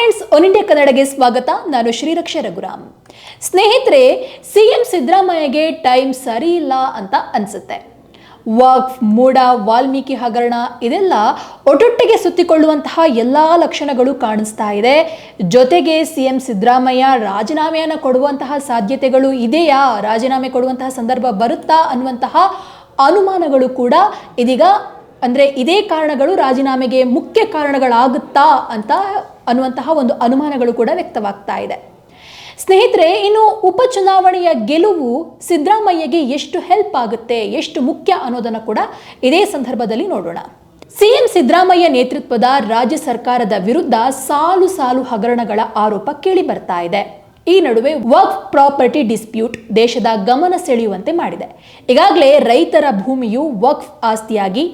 Friends, one India ಕನ್ನಡಗೆ ಸ್ವಾಗತ. ನಾನು ಶ್ರೀರಕ್ಷ ರಘುರಾಮ್. ಸ್ನೇಹಿತರೆ ಸಿ ಎಂ ಸಿದ್ದರಾಮಯ್ಯಗೆ ಟೈಮ್ ಸರಿ ಇಲ್ಲ ಅಂತ ಅನ್ಸುತ್ತೆ. ವಕ್ಫ್ ಮೂಡ, ವಾಲ್ಮೀಕಿ ಹಗರಣ, ಇದೆಲ್ಲ ಒಟ್ಟೊಟ್ಟಿಗೆ ಸುತ್ತಿಕೊಳ್ಳುವಂತಹ ಎಲ್ಲ ಲಕ್ಷಣಗಳು ಕಾಣಿಸ್ತಾ ಇದೆ. ಜೊತೆಗೆ ಸಿ ಎಂ ಸಿದ್ದರಾಮಯ್ಯ ರಾಜೀನಾಮೆಯನ್ನು ಕೊಡುವಂತಹ ಸಾಧ್ಯತೆಗಳು ಇದೆಯಾ? ರಾಜೀನಾಮೆ ಕೊಡುವಂತಹ ಸಂದರ್ಭ ಬರುತ್ತಾ ಅನ್ನುವಂತಹ ಅನುಮಾನಗಳು ಕೂಡ ಇದೀಗ, ಅಂದರೆ ಇದೇ ಕಾರಣಗಳು ರಾಜೀನಾಮೆಗೆ ಮುಖ್ಯ ಕಾರಣಗಳಾಗುತ್ತಾ ಅಂತ ಅನ್ನುವಂತಹ ಒಂದು ಅನುಮಾನಗಳು ಕೂಡ ವ್ಯಕ್ತವಾಗ್ತಾ ಇದೆ. ಸ್ನೇಹಿತರೆ, ಇನ್ನು ಉಪಚುನಾವಣೆಯ ಗೆಲುವು ಸಿದ್ದರಾಮಯ್ಯಗೆ ಎಷ್ಟು ಹೆಲ್ಪ್ ಆಗುತ್ತೆ, ಎಷ್ಟು ಮುಖ್ಯ ಅನ್ನೋದನ್ನು ಕೂಡ ಇದೇ ಸಂದರ್ಭದಲ್ಲಿ ನೋಡೋಣ. ಸಿಎಂ ಸಿದ್ದರಾಮಯ್ಯ ನೇತೃತ್ವದ ರಾಜ್ಯ ಸರ್ಕಾರದ ವಿರುದ್ಧ ಸಾಲು ಸಾಲು ಹಗರಣಗಳ ಆರೋಪ ಕೇಳಿ ಬರ್ತಾ ಇದೆ. ಈ ನಡುವೆ ವರ್ಕ್ ಪ್ರಾಪರ್ಟಿ ಡಿಸ್ಪ್ಯೂಟ್ ದೇಶದ ಗಮನ ಸೆಳೆಯುವಂತೆ ಮಾಡಿದೆ. ಈಗಾಗಲೇ ರೈತರ ಭೂಮಿಯು ವಕ್ಫ್ ಆಸ್ತಿಯಾಗಿ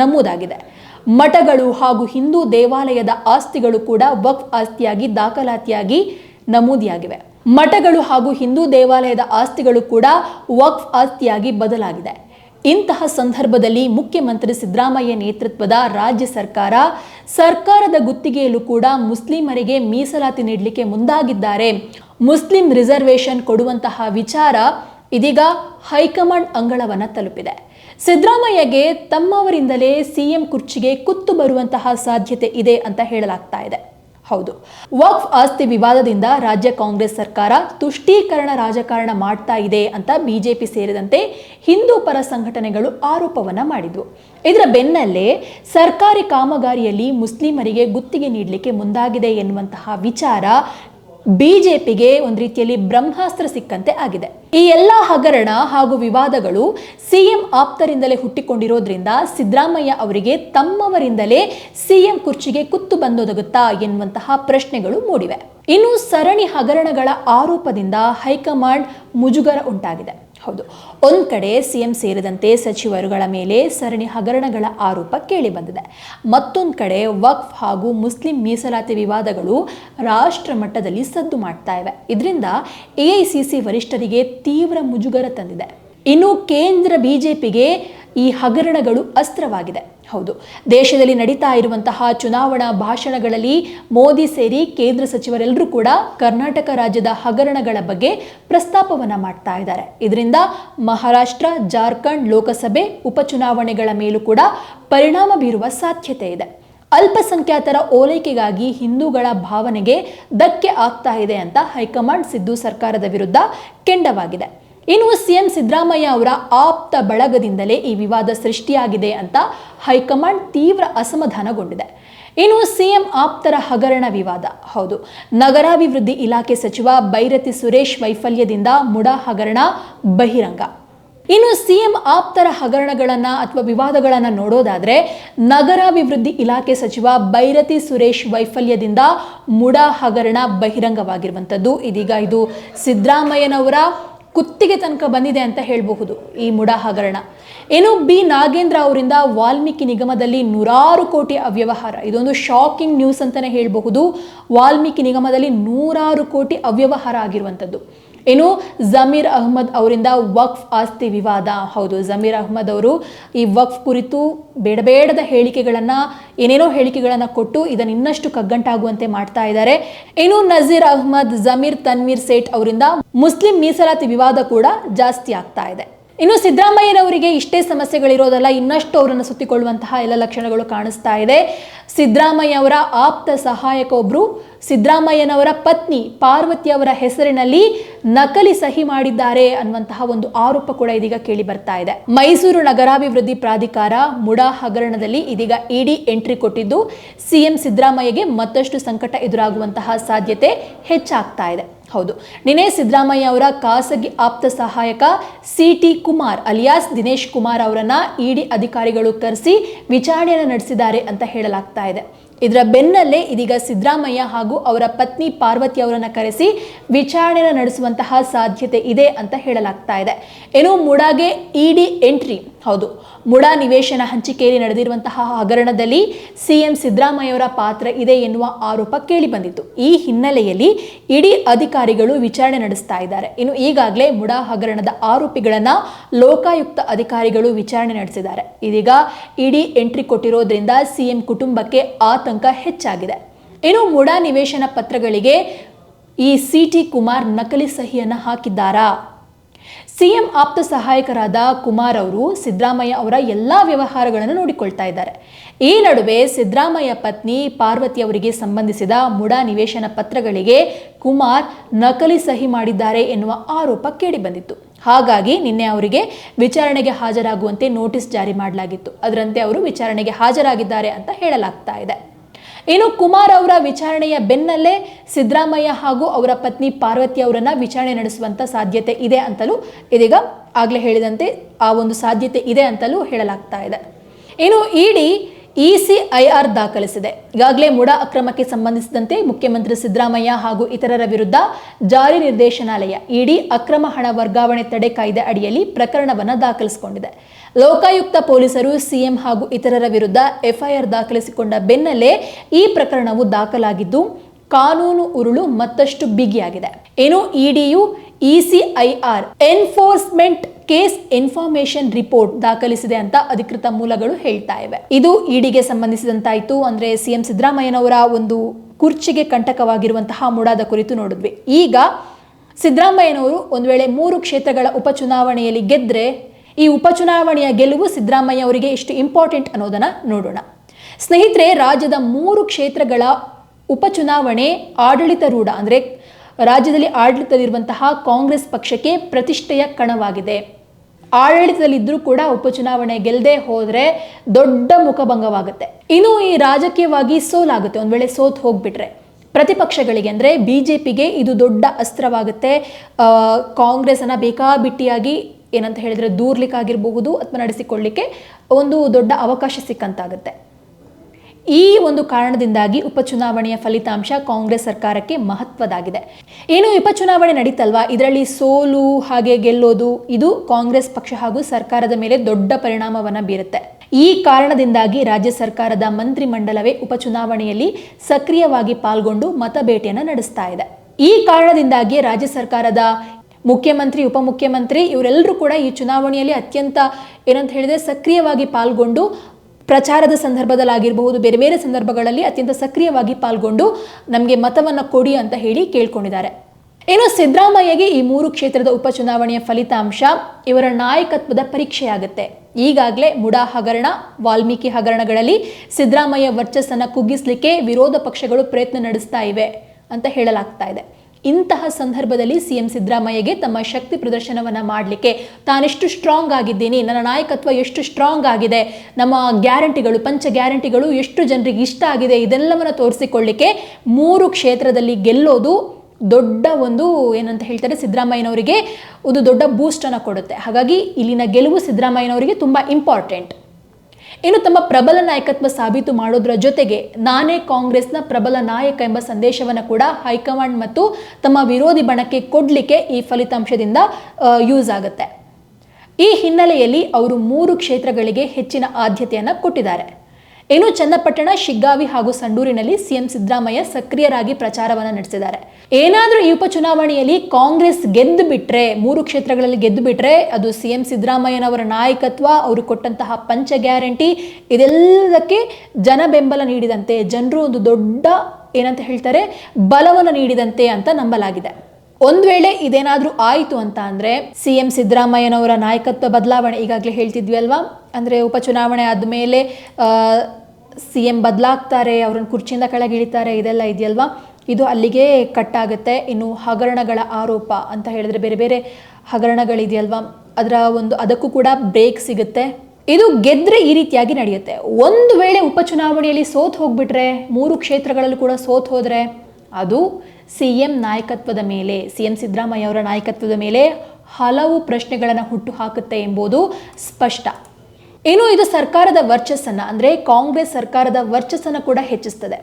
ನಮೂದಾಗಿದೆ. ಮಠಗಳು ಹಾಗೂ ಹಿಂದೂ ದೇವಾಲಯದ ಆಸ್ತಿಗಳು ಕೂಡ ವಕ್ಫ್ ಆಸ್ತಿಯಾಗಿ, ದಾಖಲಾತಿಯಾಗಿ ನಮೂದಿಯಾಗಿವೆ. ಮಠಗಳು ಹಾಗೂ ಹಿಂದೂ ದೇವಾಲಯದ ಆಸ್ತಿಗಳು ಕೂಡ ವಕ್ಫ್ ಆಸ್ತಿಯಾಗಿ ಬದಲಾಗಿದೆ. ಇಂತಹ ಸಂದರ್ಭದಲ್ಲಿ ಮುಖ್ಯಮಂತ್ರಿ ಸಿದ್ದರಾಮಯ್ಯ ನೇತೃತ್ವದ ರಾಜ್ಯ ಸರ್ಕಾರ, ಸರ್ಕಾರದ ಗುತ್ತಿಗೆಯಲ್ಲೂ ಕೂಡ ಮುಸ್ಲಿಮರಿಗೆ ಮೀಸಲಾತಿ ನೀಡಲಿಕ್ಕೆ ಮುಂದಾಗಿದ್ದಾರೆ. ಮುಸ್ಲಿಂ ರಿಸರ್ವೇಷನ್ ಕೊಡುವಂತಹ ವಿಚಾರ ಇದೀಗ ಹೈಕಮಾಂಡ್ ಅಂಗಳವನ್ನು ತಲುಪಿದೆ. ಸಿದ್ದರಾಮಯ್ಯಗೆ ತಮ್ಮವರಿಂದಲೇ ಸಿಎಂ ಕುರ್ಚಿಗೆ ಕುತ್ತು ಬರುವಂತಹ ಸಾಧ್ಯತೆ ಇದೆ ಅಂತ ಹೇಳಲಾಗ್ತಾ ಇದೆ. ಹೌದು. ವಕ್ಫ್ ಆಸ್ತಿ ವಿವಾದದಿಂದ ರಾಜ್ಯ ಕಾಂಗ್ರೆಸ್ ಸರ್ಕಾರ ತುಷ್ಟೀಕರಣ ರಾಜಕಾರಣ ಮಾಡ್ತಾ ಇದೆ ಅಂತ ಬಿಜೆಪಿ ಸೇರಿದಂತೆ ಹಿಂದೂ ಪರ ಸಂಘಟನೆಗಳು ಆರೋಪವನ್ನ ಮಾಡಿದ್ವು. ಇದರ ಬೆನ್ನಲ್ಲೇ ಸರ್ಕಾರಿ ಕಾಮಗಾರಿಯಲ್ಲಿ ಮುಸ್ಲಿಮರಿಗೆ ಗುತ್ತಿಗೆ ನೀಡಲಿಕ್ಕೆ ಮುಂದಾಗಿದೆ ಎನ್ನುವಂತಹ ವಿಚಾರ ಬಿಜೆಪಿಗೆ ಒಂದು ರೀತಿಯಲ್ಲಿ ಬ್ರಹ್ಮಾಸ್ತ್ರ ಸಿಕ್ಕಂತೆ ಆಗಿದೆ. ಈ ಎಲ್ಲ ಹಗರಣ ಹಾಗೂ ವಿವಾದಗಳು ಸಿಎಂ ಆಪ್ತರಿಂದಲೇ ಹುಟ್ಟಿಕೊಂಡಿರೋದ್ರಿಂದ ಸಿದ್ದರಾಮಯ್ಯ ಅವರಿಗೆ ತಮ್ಮವರಿಂದಲೇ ಸಿಎಂ ಕುರ್ಚಿಗೆ ಕುತ್ತು ಬಂದೊದಗುತ್ತಾ ಎನ್ನುವಂತಹ ಪ್ರಶ್ನೆಗಳು ಮೂಡಿವೆ. ಇನ್ನು ಸರಣಿ ಹಗರಣಗಳ ಆರೋಪದಿಂದ ಹೈಕಮಾಂಡ್ ಮುಜುಗರ ಉಂಟಾಗಿದೆ. ಹೌದು. ಒಂದು ಕಡೆ ಸಿಎಂ ಸೇರಿದಂತೆ ಸಚಿವರುಗಳ ಮೇಲೆ ಸರಣಿ ಹಗರಣಗಳ ಆರೋಪ ಕೇಳಿಬಂದಿದೆ ಮತ್ತೊಂದು ಕಡೆ ವಕ್ಫ್ ಹಾಗೂ ಮುಸ್ಲಿಂ ಮೀಸಲಾತಿ ವಿವಾದಗಳು ರಾಷ್ಟ್ರ ಮಟ್ಟದಲ್ಲಿ ಸದ್ದು ಮಾಡ್ತಾ ಇವೆ. ಇದರಿಂದ ಎಐಸಿಸಿ ವರಿಷ್ಠರಿಗೆ ತೀವ್ರ ಮುಜುಗರ ತಂದಿದೆ. ಇನ್ನು ಕೇಂದ್ರ ಬಿಜೆಪಿಗೆ ಈ ಹಗರಣಗಳು ಅಸ್ತ್ರವಾಗಿದೆ. ಹೌದು. ದೇಶದಲ್ಲಿ ನಡೀತಾ ಇರುವಂತಹ ಚುನಾವಣಾ ಭಾಷಣಗಳಲ್ಲಿ ಮೋದಿ ಸೇರಿ ಕೇಂದ್ರ ಸಚಿವರೆಲ್ಲರೂ ಕೂಡ ಕರ್ನಾಟಕ ರಾಜ್ಯದ ಹಗರಣಗಳ ಬಗ್ಗೆ ಪ್ರಸ್ತಾಪವನ್ನ ಮಾಡ್ತಾ ಇದ್ದಾರೆ. ಇದರಿಂದ ಮಹಾರಾಷ್ಟ್ರ, ಜಾರ್ಖಂಡ್ ಲೋಕಸಭೆ ಉಪಚುನಾವಣೆಗಳ ಮೇಲೂ ಕೂಡ ಪರಿಣಾಮ ಬೀರುವ ಸಾಧ್ಯತೆ ಇದೆ. ಅಲ್ಪಸಂಖ್ಯಾತರ ಓಲೈಕೆಗಾಗಿ ಹಿಂದೂಗಳ ಭಾವನೆಗೆ ಧಕ್ಕೆ ಆಗ್ತಾ ಇದೆ ಅಂತ ಹೈಕಮಾಂಡ್ ಸಿದ್ದು ಸರ್ಕಾರದ ವಿರುದ್ಧ ಕೆಂಡವಾಗಿದೆ. ಇನ್ನು ಸಿಎಂ ಸಿದ್ದರಾಮಯ್ಯ ಅವರ ಆಪ್ತ ಬಳಗದಿಂದಲೇ ಈ ವಿವಾದ ಸೃಷ್ಟಿಯಾಗಿದೆ ಅಂತ ಹೈಕಮಾಂಡ್ ತೀವ್ರ ಅಸಮಾಧಾನಗೊಂಡಿದೆ. ಇನ್ನು ಸಿಎಂ ಆಪ್ತರ ಹಗರಣ ವಿವಾದ. ಹೌದು, ನಗರಾಭಿವೃದ್ಧಿ ಇಲಾಖೆ ಸಚಿವ ಬೈರತಿ ಸುರೇಶ್ ವೈಫಲ್ಯದಿಂದ ಮುಡಾ ಹಗರಣ ಬಹಿರಂಗ. ಇನ್ನು ಸಿಎಂ ಆಪ್ತರ ಹಗರಣಗಳನ್ನು ಅಥವಾ ವಿವಾದಗಳನ್ನು ನೋಡೋದಾದ್ರೆ ನಗರಾಭಿವೃದ್ಧಿ ಇಲಾಖೆ ಸಚಿವ ಬೈರತಿ ಸುರೇಶ್ ವೈಫಲ್ಯದಿಂದ ಮುಡಾ ಹಗರಣ ಬಹಿರಂಗವಾಗಿರುವಂಥದ್ದು. ಇದೀಗ ಇದು ಸಿದ್ದರಾಮಯ್ಯನವರ ಕುತ್ತಿಗೆ ತನಕ ಬಂದಿದೆ ಅಂತ ಹೇಳಬಹುದು ಈ ಮುಡಾ ಹಗರಣ ಏನು, ಬಿ. ನಾಗೇಂದ್ರ ಅವರಿಂದ ವಾಲ್ಮೀಕಿ ನಿಗಮದಲ್ಲಿ ನೂರಾರು ಕೋಟಿ ಅವ್ಯವಹಾರ. ಇದೊಂದು ಶಾಕಿಂಗ್ ನ್ಯೂಸ್ ಅಂತಲೇ ಹೇಳಬಹುದು. ವಾಲ್ಮೀಕಿ ನಿಗಮದಲ್ಲಿ ನೂರಾರು ಕೋಟಿ ಅವ್ಯವಹಾರ ಆಗಿರುವಂಥದ್ದು. ಏನು ಜಮೀರ್ ಅಹ್ಮದ್ ಅವರಿಂದ ವಕ್ಫ್ ಆಸ್ತಿ ವಿವಾದ. ಹೌದು, ಜಮೀರ್ ಅಹ್ಮದ್ ಅವರು ಈ ವಕ್ಫ್ ಕುರಿತು ಬೇಡಬೇಡದ ಹೇಳಿಕೆಗಳನ್ನು, ಏನೇನೋ ಹೇಳಿಕೆಗಳನ್ನು ಕೊಟ್ಟು ಇದನ್ನು ಇನ್ನಷ್ಟು ಕಗ್ಗಂಟಾಗುವಂತೆ ಮಾಡ್ತಾ ಇದ್ದಾರೆ. ಇನ್ನು ನಜೀರ್ ಅಹ್ಮದ್, ಜಮೀರ್ ತನ್ವೀರ್ ಸೇಠ್ ಅವರಿಂದ ಮುಸ್ಲಿಂ ಮೀಸಲಾತಿ ವಿವಾದ ಕೂಡ ಜಾಸ್ತಿ ಆಗ್ತಾ ಇದೆ. ಇನ್ನು ಸಿದ್ದರಾಮಯ್ಯನವರಿಗೆ ಇಷ್ಟೇ ಸಮಸ್ಯೆಗಳಿರೋದಲ್ಲ, ಇನ್ನಷ್ಟು ಅವರನ್ನು ಸುತ್ತಿಕೊಳ್ಳುವಂತಹ ಎಲ್ಲ ಲಕ್ಷಣಗಳು ಕಾಣಿಸ್ತಾ ಇದೆ. ಸಿದ್ದರಾಮಯ್ಯ ಅವರ ಆಪ್ತ ಸಹಾಯಕ ಒಬ್ರು, ಸಿದ್ದರಾಮಯ್ಯನವರ ಪತ್ನಿ ಪಾರ್ವತಿ ಅವರ ಹೆಸರಿನಲ್ಲಿ ನಕಲಿ ಸಹಿ ಮಾಡಿದ್ದಾರೆ ಅನ್ನುವಂತಹ ಒಂದು ಆರೋಪ ಕೂಡ ಇದೀಗ ಕೇಳಿ ಬರ್ತಾ ಇದೆ. ಮೈಸೂರು ನಗರಾಭಿವೃದ್ಧಿ ಪ್ರಾಧಿಕಾರ ಮುಡಾ ಹಗರಣದಲ್ಲಿ ಇದೀಗ ಇಡಿ ಎಂಟ್ರಿ ಕೊಟ್ಟಿದ್ದು, ಸಿಎಂ ಸಿದ್ದರಾಮಯ್ಯಗೆ ಮತ್ತಷ್ಟು ಸಂಕಟ ಎದುರಾಗುವಂತಹ ಸಾಧ್ಯತೆ ಹೆಚ್ಚಾಗ್ತಾ ಇದೆ. ಹೌದು, ನಿನ್ನೆ ಸಿದ್ದರಾಮಯ್ಯ ಅವರ ಖಾಸಗಿ ಆಪ್ತ ಸಹಾಯಕ C T Kumar alias Dinesh Kumar ಅವರನ್ನ ಇಡಿ ಅಧಿಕಾರಿಗಳು ಕರೆಸಿ ವಿಚಾರಣೆಯನ್ನು ನಡೆಸಿದ್ದಾರೆ ಅಂತ ಹೇಳಲಾಗ್ತಾ ಇದೆ. ಇದರ ಬೆನ್ನಲ್ಲೇ ಇದೀಗ ಸಿದ್ದರಾಮಯ್ಯ ಹಾಗೂ ಅವರ ಪತ್ನಿ ಪಾರ್ವತಿ ಅವರನ್ನು ಕರೆಸಿ ವಿಚಾರಣೆ ನಡೆಸುವಂತಹ ಸಾಧ್ಯತೆ ಇದೆ ಅಂತ ಹೇಳಲಾಗ್ತಾ ಇದೆ. ಏನು ಮೂಡಾಗೆ ಇಡಿ ಎಂಟ್ರಿ ಹೌದು. ಮುಡಾ ನಿವೇಶನ ಹಂಚಿಕೆಯಲ್ಲಿ ನಡೆದಿರುವಂತಹ ಹಗರಣದಲ್ಲಿ ಸಿಎಂ ಸಿದ್ದರಾಮಯ್ಯವರ ಪಾತ್ರ ಇದೆ ಎನ್ನುವ ಆರೋಪ ಕೇಳಿ ಬಂದಿತ್ತು. ಈ ಹಿನ್ನೆಲೆಯಲ್ಲಿ ಇಡೀ ಅಧಿಕಾರಿಗಳು ವಿಚಾರಣೆ ನಡೆಸ್ತಾ ಇದ್ದಾರೆ. ಇನ್ನು ಈಗಾಗಲೇ ಮುಡಾ ಹಗರಣದ ಆರೋಪಿಗಳನ್ನು ಲೋಕಾಯುಕ್ತ ಅಧಿಕಾರಿಗಳು ವಿಚಾರಣೆ ನಡೆಸಿದ್ದಾರೆ. ಇದೀಗ ಇಡಿ ಎಂಟ್ರಿ ಕೊಟ್ಟಿರೋದ್ರಿಂದ ಸಿಎಂ ಕುಟುಂಬಕ್ಕೆ ಆತಂಕ ಹೆಚ್ಚಾಗಿದೆ. ಇನ್ನು ಮುಡಾ ನಿವೇಶನ ಪತ್ರಗಳಿಗೆ ಈ ಸಿ ಟಿ ಕುಮಾರ್ ನಕಲಿ ಸಹಿಯನ್ನು ಹಾಕಿದ್ದಾರಾ? ಸಿಎಂ ಆಪ್ತ ಸಹಾಯಕರಾದ ಕುಮಾರ್ ಅವರು ಸಿದ್ದರಾಮಯ್ಯ ಅವರ ಎಲ್ಲ ವ್ಯವಹಾರಗಳನ್ನು ನೋಡಿಕೊಳ್ತಾ ಇದ್ದಾರೆ. ಈ ನಡುವೆ ಸಿದ್ದರಾಮಯ್ಯ ಪತ್ನಿ ಪಾರ್ವತಿ ಅವರಿಗೆ ಸಂಬಂಧಿಸಿದ ಮುಡಾ ನಿವೇಶನ ಪತ್ರಗಳಿಗೆ ಕುಮಾರ್ ನಕಲಿ ಸಹಿ ಮಾಡಿದ್ದಾರೆ ಎನ್ನುವ ಆರೋಪ ಕೇಳಿಬಂದಿತ್ತು. ಹಾಗಾಗಿ ನಿನ್ನೆ ಅವರಿಗೆ ವಿಚಾರಣೆಗೆ ಹಾಜರಾಗುವಂತೆ ನೋಟಿಸ್ ಜಾರಿ ಮಾಡಲಾಗಿತ್ತು. ಅದರಂತೆ ಅವರು ವಿಚಾರಣೆಗೆ ಹಾಜರಾಗಿದ್ದಾರೆ ಅಂತ ಹೇಳಲಾಗ್ತಾ ಇದೆ. ಇನ್ನು ಕುಮಾರ್ ಅವರ ವಿಚಾರಣೆಯ ಬೆನ್ನಲ್ಲೇ ಸಿದ್ದರಾಮಯ್ಯ ಹಾಗೂ ಅವರ ಪತ್ನಿ ಪಾರ್ವತಿ ಅವರನ್ನ ವಿಚಾರಣೆ ನಡೆಸುವಂತ ಸಾಧ್ಯತೆ ಇದೆ ಅಂತಲೂ ಇದೀಗ ಆಗ್ಲೇ ಹೇಳಿದಂತೆ ಆ ಒಂದು ಸಾಧ್ಯತೆ ಇದೆ ಅಂತಲೂ ಹೇಳಲಾಗ್ತಾ ಇದೆ. ಇನ್ನು ಇಡಿ ಇಸಿಐಆರ್ ದಾಖಲಿಸಿದೆ. ಈಗಾಗಲೇ ಮುಡಾ ಅಕ್ರಮಕ್ಕೆ ಸಂಬಂಧಿಸಿದಂತೆ ಮುಖ್ಯಮಂತ್ರಿ ಸಿದ್ದರಾಮಯ್ಯ ಹಾಗೂ ಇತರರ ವಿರುದ್ಧ ಜಾರಿ ನಿರ್ದೇಶನಾಲಯ, ಇಡಿ ಅಕ್ರಮ ಹಣ ವರ್ಗಾವಣೆ ತಡೆ ಕಾಯ್ದೆ ಅಡಿಯಲ್ಲಿ ಪ್ರಕರಣವನ್ನು ದಾಖಲಿಸಿಕೊಂಡಿದೆ. ಲೋಕಾಯುಕ್ತ ಪೊಲೀಸರು ಸಿಎಂ ಹಾಗೂ ಇತರರ ವಿರುದ್ಧ ಎಫ್ಐಆರ್ ದಾಖಲಿಸಿಕೊಂಡ ಬೆನ್ನಲ್ಲೇ ಈ ಪ್ರಕರಣವು ದಾಖಲಾಗಿದ್ದು, ಕಾನೂನು ಉರುಳು ಮತ್ತಷ್ಟು ಬಿಗಿಯಾಗಿದೆ. ಏನು edu ECIR enforcement case information report ದಾಖಲಿಸಿದೆ ಅಂತ ಅಧಿಕೃತ ಮೂಲಗಳು ಹೇಳ್ತಾ ಇವೆ. ಇದು ಇಡಿಗೆ ಸಂಬಂಧಿಸಿದಂತಾಯ್ತು. ಅಂದ್ರೆ ಸಿಎಂ ಸಿದ್ದರಾಮಯ್ಯನವರ ಒಂದು ಕುರ್ಚಿಗೆ ಕಂಟಕವಾಗಿರುವಂತಹ ಮುಡಾದ ಕುರಿತು ನೋಡಿದ್ವಿ. ಈಗ ಸಿದ್ದರಾಮಯ್ಯನವರು ಒಂದು ವೇಳೆ ಮೂರು ಕ್ಷೇತ್ರಗಳ ಉಪಚುನಾವಣೆಯಲ್ಲಿ ಗೆದ್ರೆ ಈ ಉಪಚುನಾವಣೆಯ ಗೆಲುವು ಸಿದ್ದರಾಮಯ್ಯ ಅವರಿಗೆ ಎಷ್ಟು ಇಂಪಾರ್ಟೆಂಟ್ ಅನ್ನೋದನ್ನ ನೋಡೋಣ. ಸ್ನೇಹಿತರೆ, ರಾಜ್ಯದ ಮೂರು ಕ್ಷೇತ್ರಗಳ ಉಪಚುನಾವಣೆ ಆಡಳಿತಾರೂಢ, ಅಂದರೆ ರಾಜ್ಯದಲ್ಲಿ ಆಡಳಿತದಲ್ಲಿರುವಂತಹ ಕಾಂಗ್ರೆಸ್ ಪಕ್ಷಕ್ಕೆ ಪ್ರತಿಷ್ಠೆಯ ಕಣವಾಗಿದೆ. ಆಡಳಿತದಲ್ಲಿದ್ದರೂ ಕೂಡ ಉಪಚುನಾವಣೆ ಗೆಲ್ಲದೆ ಹೋದರೆ ದೊಡ್ಡ ಮುಖಭಂಗವಾಗುತ್ತೆ. ಇನ್ನು ಈ ರಾಜಕೀಯವಾಗಿ ಸೋಲಾಗುತ್ತೆ. ಒಂದು ವೇಳೆ ಸೋತ್ ಹೋಗ್ಬಿಟ್ರೆ ಪ್ರತಿಪಕ್ಷಗಳಿಗೆ ಅಂದರೆ ಬಿ ಜೆ ಪಿಗೆ ಇದು ದೊಡ್ಡ ಅಸ್ತ್ರವಾಗುತ್ತೆ. ಕಾಂಗ್ರೆಸ್ಸನ್ನು ಬೇಕಾಬಿಟ್ಟಿಯಾಗಿ ಏನಂತ ಹೇಳಿದರೆ ದೂರ್ಲಿಕ್ಕಾಗಿರಬಹುದು ಅಥವಾ ನಡೆಸಿಕೊಳ್ಳಿಕ್ಕೆ ಒಂದು ದೊಡ್ಡ ಅವಕಾಶ ಸಿಕ್ಕಂತಾಗುತ್ತೆ. ಈ ಒಂದು ಕಾರಣದಿಂದಾಗಿ ಉಪಚುನಾವಣೆಯ ಫಲಿತಾಂಶ ಕಾಂಗ್ರೆಸ್ ಸರ್ಕಾರಕ್ಕೆ ಮಹತ್ವದಾಗಿದೆ. ಏನು ಉಪಚುನಾವಣೆ ನಡೀತಲ್ವಾ? ಇದರಲ್ಲಿ ಸೋಲು ಹಾಗೆ ಗೆಲ್ಲೋದು, ಇದು ಕಾಂಗ್ರೆಸ್ ಪಕ್ಷ ಹಾಗೂ ಸರ್ಕಾರದ ಮೇಲೆ ದೊಡ್ಡ ಪರಿಣಾಮವನ್ನು ಬೀರುತ್ತೆ. ಈ ಕಾರಣದಿಂದಾಗಿ ರಾಜ್ಯ ಸರ್ಕಾರದ ಮಂತ್ರಿ ಮಂಡಲವೇ ಉಪಚುನಾವಣೆಯಲ್ಲಿ ಸಕ್ರಿಯವಾಗಿ ಪಾಲ್ಗೊಂಡು ಮತಬೇಟೆಯನ್ನು ನಡೆಸ್ತಾ ಇದೆ. ಈ ಕಾರಣದಿಂದಾಗಿ ರಾಜ್ಯ ಸರ್ಕಾರದ ಮುಖ್ಯಮಂತ್ರಿ, ಉಪಮುಖ್ಯಮಂತ್ರಿ ಇವರೆಲ್ಲರೂ ಕೂಡ ಈ ಚುನಾವಣೆಯಲ್ಲಿ ಅತ್ಯಂತ ಏನಂತ ಹೇಳಿದ್ರೆ ಸಕ್ರಿಯವಾಗಿ ಪಾಲ್ಗೊಂಡು ಪ್ರಚಾರದ ಸಂದರ್ಭದಲ್ಲಾಗಿರಬಹುದು, ಬೇರೆ ಬೇರೆ ಸಂದರ್ಭಗಳಲ್ಲಿ ಅತ್ಯಂತ ಸಕ್ರಿಯವಾಗಿ ಪಾಲ್ಗೊಂಡು ನಮಗೆ ಮತವನ್ನು ಕೊಡಿ ಅಂತ ಹೇಳಿ ಕೇಳ್ಕೊಂಡಿದ್ದಾರೆ. ಇನ್ನು ಸಿದ್ದರಾಮಯ್ಯಗೆ ಈ ಮೂರು ಕ್ಷೇತ್ರದ ಉಪಚುನಾವಣೆಯ ಫಲಿತಾಂಶ, ಇವರ ನಾಯಕತ್ವದ ಪರೀಕ್ಷೆಯಾಗುತ್ತೆ. ಈಗಾಗಲೇ ಮುಡಾ ಹಗರಣ, ವಾಲ್ಮೀಕಿ ಹಗರಣಗಳಲ್ಲಿ ಸಿದ್ದರಾಮಯ್ಯ ವರ್ಚಸ್ಸನ್ನು ಕುಗ್ಗಿಸಲಿಕ್ಕೆ ವಿರೋಧ ಪಕ್ಷಗಳು ಪ್ರಯತ್ನ ನಡೆಸ್ತಾ ಇವೆ ಅಂತ ಹೇಳಲಾಗ್ತಾ ಇದೆ. ಇಂತಹ ಸಂದರ್ಭದಲ್ಲಿ ಸಿಎಂ ಸಿದ್ದರಾಮಯ್ಯಗೆ ತಮ್ಮ ಶಕ್ತಿ ಪ್ರದರ್ಶನವನ್ನು ಮಾಡಲಿಕ್ಕೆ ತಾನೆಷ್ಟು ಸ್ಟ್ರಾಂಗ್ ಆಗಿದ್ದೀನಿ, ನನ್ನ ನಾಯಕತ್ವ ಎಷ್ಟು ಸ್ಟ್ರಾಂಗ್ ಆಗಿದೆ, ನಮ್ಮ ಗ್ಯಾರಂಟಿಗಳು, ಪಂಚ ಗ್ಯಾರಂಟಿಗಳು ಎಷ್ಟು ಜನರಿಗೆ ಇಷ್ಟ ಆಗಿದೆ ಇದೆಲ್ಲವನ್ನು ತೋರಿಸಿಕೊಳ್ಳಿಕ್ಕೆ ಮೂರು ಕ್ಷೇತ್ರದಲ್ಲಿ ಗೆಲ್ಲೋದು ದೊಡ್ಡ ಒಂದು ಏನಂತ ಹೇಳ್ತಾರೆ ಸಿದ್ದರಾಮಯ್ಯನವರಿಗೆ ಒಂದು ದೊಡ್ಡ ಬೂಸ್ಟನ್ನು ಕೊಡುತ್ತೆ. ಹಾಗಾಗಿ ಇಲ್ಲಿನ ಗೆಲುವು ಸಿದ್ದರಾಮಯ್ಯನವರಿಗೆ ತುಂಬ ಇಂಪಾರ್ಟೆಂಟ್ ಇನ್ನು ತಮ್ಮ ಪ್ರಬಲ ನಾಯಕತ್ವ ಸಾಬೀತು ಮಾಡೋದ್ರ ಜೊತೆಗೆ ನಾನೇ ಕಾಂಗ್ರೆಸ್ನ ಪ್ರಬಲ ನಾಯಕ ಎಂಬ ಸಂದೇಶವನ್ನು ಕೂಡ ಹೈಕಮಾಂಡ್ ಮತ್ತು ತಮ್ಮ ವಿರೋಧಿ ಬಣಕ್ಕೆ ಕೊಡಲಿಕ್ಕೆ ಈ ಫಲಿತಾಂಶದಿಂದ ಯೂಸ್ ಆಗುತ್ತೆ. ಈ ಹಿನ್ನೆಲೆಯಲ್ಲಿ ಅವರು ಮೂರು ಕ್ಷೇತ್ರಗಳಿಗೆ ಹೆಚ್ಚಿನ ಆದ್ಯತೆಯನ್ನು ಕೊಟ್ಟಿದ್ದಾರೆ. ಇನ್ನು ಚನ್ನಪಟ್ಟಣ, ಶಿಗ್ಗಾವಿ ಹಾಗೂ ಸಂಡೂರಿನಲ್ಲಿ ಸಿಎಂ ಸಿದ್ದರಾಮಯ್ಯ ಸಕ್ರಿಯರಾಗಿ ಪ್ರಚಾರವನ್ನು ನಡೆಸಿದ್ದಾರೆ. ಏನಾದರೂ ಈ ಉಪಚುನಾವಣೆಯಲ್ಲಿ ಕಾಂಗ್ರೆಸ್ ಗೆದ್ದು ಬಿಟ್ರೆ, ಮೂರು ಕ್ಷೇತ್ರಗಳಲ್ಲಿ ಗೆದ್ದು ಬಿಟ್ರೆ, ಅದು ಸಿಎಂ ಸಿದ್ದರಾಮಯ್ಯನವರ ನಾಯಕತ್ವ, ಅವರು ಕೊಟ್ಟಂತಹ ಪಂಚ ಗ್ಯಾರಂಟಿ, ಇದೆಲ್ಲದಕ್ಕೆ ಜನ ಬೆಂಬಲ ನೀಡಿದಂತೆ, ಜನರು ಒಂದು ದೊಡ್ಡ ಏನಂತ ಹೇಳ್ತಾರೆ, ಬಲವನ್ನು ನೀಡಿದಂತೆ ಅಂತ ನಂಬಲಾಗಿದೆ. ಒಂದ್ ವೇಳೆ ಇದೇನಾದ್ರೂ ಆಯಿತು ಅಂತ ಅಂದ್ರೆ ಸಿ ಎಂ ಸಿದ್ದರಾಮಯ್ಯನವರ ನಾಯಕತ್ವ ಬದಲಾವಣೆ ಈಗಾಗಲೇ ಹೇಳ್ತಿದ್ವಿ ಅಲ್ವಾ? ಅಂದ್ರೆ ಉಪಚುನಾವಣೆ ಆದಮೇಲೆ ಸಿ ಎಂ ಬದಲಾಗ್ತಾರೆ, ಅವ್ರನ್ನ ಕುರ್ಚಿಯಿಂದ ಕೆಳಗಿಳಿತಾರೆ, ಇದೆಲ್ಲ ಇದೆಯಲ್ವಾ? ಇದು ಅಲ್ಲಿಗೆ ಕಟ್ಟಾಗುತ್ತೆ. ಇನ್ನು ಹಗರಣಗಳ ಆರೋಪ ಅಂತ ಹೇಳಿದ್ರೆ ಬೇರೆ ಬೇರೆ ಹಗರಣಗಳಿದೆಯಲ್ವಾ? ಅದರ ಒಂದು ಅದಕ್ಕೂ ಕೂಡ ಬ್ರೇಕ್ ಸಿಗುತ್ತೆ. ಇದು ಗೆದ್ರೆ ಈ ರೀತಿಯಾಗಿ ನಡೆಯುತ್ತೆ. ಒಂದು ವೇಳೆ ಉಪಚುನಾವಣೆಯಲ್ಲಿ ಸೋತ್ ಹೋಗ್ಬಿಟ್ರೆ, ಮೂರು ಕ್ಷೇತ್ರಗಳಲ್ಲೂ ಕೂಡ ಸೋತ್ ಹೋದರೆ, ಅದು ಸಿ ಎಂ ನಾಯಕತ್ವದ ಮೇಲೆ ಸಿ ಎಂ ಸಿದ್ದರಾಮಯ್ಯ ಅವರ ನಾಯಕತ್ವದ ಮೇಲೆ ಹಲವು ಪ್ರಶ್ನೆಗಳನ್ನು ಹುಟ್ಟು ಹಾಕುತ್ತೆ ಎಂಬುದು ಸ್ಪಷ್ಟ. ಇನ್ನು ಇದು ಸರ್ಕಾರದ ವರ್ಚಸ್ಸನ್ನು, ಅಂದರೆ ಕಾಂಗ್ರೆಸ್ ಸರ್ಕಾರದ ವರ್ಚಸ್ಸನ್ನು ಕೂಡ ಹೆಚ್ಚಿಸ್ತದೆ.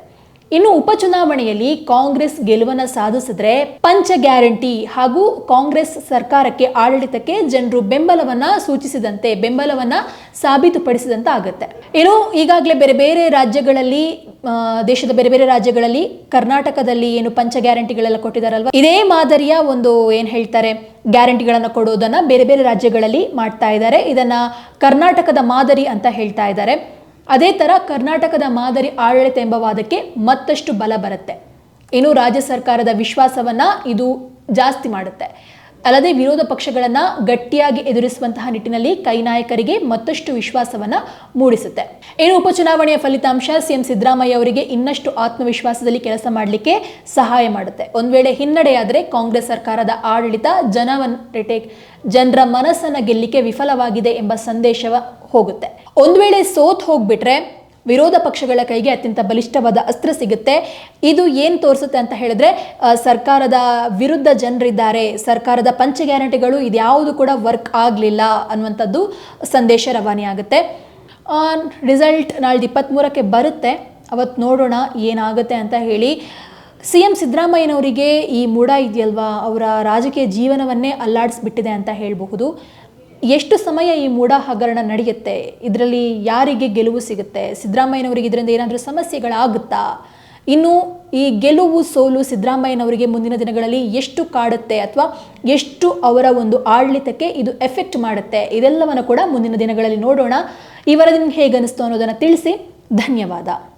ಇನ್ನು ಉಪಚುನಾವಣೆಯಲ್ಲಿ ಕಾಂಗ್ರೆಸ್ ಗೆಲುವನ್ನು ಸಾಧಿಸಿದ್ರೆ ಪಂಚ ಗ್ಯಾರಂಟಿ ಹಾಗೂ ಕಾಂಗ್ರೆಸ್ ಸರ್ಕಾರಕ್ಕೆ ಆಡಳಿತಕ್ಕೆ ಜನರು ಬೆಂಬಲವನ್ನ ಸೂಚಿಸಿದಂತೆ ಬೆಂಬಲವನ್ನ ಸಾಬೀತುಪಡಿಸಿದಂತ ಆಗುತ್ತೆ ಇನ್ನು ಈಗಾಗಲೇ ಬೇರೆ ಬೇರೆ ರಾಜ್ಯಗಳಲ್ಲಿ ದೇಶದ ಬೇರೆ ಬೇರೆ ರಾಜ್ಯಗಳಲ್ಲಿ ಕರ್ನಾಟಕದಲ್ಲಿ ಏನು ಪಂಚ ಗ್ಯಾರಂಟಿಗಳೆಲ್ಲ ಕೊಟ್ಟಿದಾರಲ್ವಾ? ಇದೇ ಮಾದರಿಯ ಒಂದು ಏನ್ ಹೇಳ್ತಾರೆ, ಗ್ಯಾರಂಟಿಗಳನ್ನು ಕೊಡೋದನ್ನ ಬೇರೆ ಬೇರೆ ರಾಜ್ಯಗಳಲ್ಲಿ ಮಾಡ್ತಾ ಇದ್ದಾರೆ. ಇದನ್ನ ಕರ್ನಾಟಕದ ಮಾದರಿ ಅಂತ ಹೇಳ್ತಾ ಇದ್ದಾರೆ. ಅದೇ ಥರ ಕರ್ನಾಟಕದ ಮಾದರಿ ಆಡಳಿತ ಎಂಬ ವಾದಕ್ಕೆ ಮತ್ತಷ್ಟು ಬಲ ಬರುತ್ತೆ. ಇನ್ನು ರಾಜ್ಯ ಸರ್ಕಾರದ ವಿಶ್ವಾಸವನ್ನ ಇದು ಜಾಸ್ತಿ ಮಾಡುತ್ತೆ. ಅಲ್ಲದೆ ವಿರೋಧ ಪಕ್ಷಗಳನ್ನ ಗಟ್ಟಿಯಾಗಿ ಎದುರಿಸುವಂತಹ ನಿಟ್ಟಿನಲ್ಲಿ ಕೈ ನಾಯಕರಿಗೆ ಮತ್ತಷ್ಟು ವಿಶ್ವಾಸವನ್ನ ಮೂಡಿಸುತ್ತೆ. ಇನ್ನು ಉಪಚುನಾವಣೆಯ ಫಲಿತಾಂಶ, ಸಿಎಂ ಸಿದ್ದರಾಮಯ್ಯ ಅವರಿಗೆ ಇನ್ನಷ್ಟು ಆತ್ಮವಿಶ್ವಾಸದಲ್ಲಿ ಕೆಲಸ ಮಾಡಲಿಕ್ಕೆ ಸಹಾಯ ಮಾಡುತ್ತೆ. ಒಂದ್ ವೇಳೆ ಹಿನ್ನಡೆಯಾದರೆ ಕಾಂಗ್ರೆಸ್ ಸರ್ಕಾರದ ಆಡಳಿತ ಜನವನ್ ಜನರ ಮನಸ್ಸನ್ನ ಗೆಲ್ಲಿಕ್ಕೆ ವಿಫಲವಾಗಿದೆ ಎಂಬ ಸಂದೇಶವ ಹೋಗುತ್ತೆ. ಒಂದ್ ವೇಳೆ ಸೋತ್ ಹೋಗ್ಬಿಟ್ರೆ ವಿರೋಧ ಪಕ್ಷಗಳ ಕೈಗೆ ಅತ್ಯಂತ ಬಲಿಷ್ಠವಾದ ಅಸ್ತ್ರ ಸಿಗುತ್ತೆ. ಇದು ಏನು ತೋರಿಸುತ್ತೆ ಅಂತ ಹೇಳಿದ್ರೆ ಸರ್ಕಾರದ ವಿರುದ್ಧ ಜನರಿದ್ದಾರೆ, ಸರ್ಕಾರದ ಪಂಚ ಗ್ಯಾರಂಟಿಗಳು ಇದ್ಯಾವುದು ಕೂಡ ವರ್ಕ್ ಆಗಲಿಲ್ಲ ಅನ್ನುವಂಥದ್ದು ಸಂದೇಶ ರವಾನೆಯಾಗುತ್ತೆ ರಿಸಲ್ಟ್ ನಾಳ್ದು ಇಪ್ಪತ್ತ್ಮೂರಕ್ಕೆ ಬರುತ್ತೆ. ಅವತ್ತು ನೋಡೋಣ ಏನಾಗುತ್ತೆ ಅಂತ ಹೇಳಿ. ಸಿ ಎಂ ಸಿದ್ದರಾಮಯ್ಯನವರಿಗೆ ಈ ಮೂಡ ಇದೆಯಲ್ವಾ? ಅವರ ರಾಜಕೀಯ ಜೀವನವನ್ನೇ ಅಲ್ಲಾಡಿಸ್ಬಿಟ್ಟಿದೆ ಅಂತ ಹೇಳಬಹುದು. ಎಷ್ಟು ಸಮಯ ಈ ಮೂಡ ಹಗರಣ ನಡೆಯುತ್ತೆ? ಇದರಲ್ಲಿ ಯಾರಿಗೆ ಗೆಲುವು ಸಿಗುತ್ತೆ? ಸಿದ್ದರಾಮಯ್ಯನವರಿಗೆ ಇದರಿಂದ ಏನಾದರೂ ಸಮಸ್ಯೆಗಳಾಗುತ್ತಾ? ಇನ್ನು ಈ ಗೆಲುವು ಸೋಲು ಸಿದ್ದರಾಮಯ್ಯನವರಿಗೆ ಮುಂದಿನ ದಿನಗಳಲ್ಲಿ ಎಷ್ಟು ಕಾಡುತ್ತೆ ಅಥವಾ ಎಷ್ಟು ಅವರ ಒಂದು ಆಡಳಿತಕ್ಕೆ ಇದು ಎಫೆಕ್ಟ್ ಮಾಡುತ್ತೆ? ಇದೆಲ್ಲವನ್ನು ಕೂಡ ಮುಂದಿನ ದಿನಗಳಲ್ಲಿ ನೋಡೋಣ. ಈ ವರದಿ ನಿಮ್ಗೆ ಹೇಗೆ ಅನಿಸ್ತು ಅನ್ನೋದನ್ನು ತಿಳಿಸಿ. ಧನ್ಯವಾದ.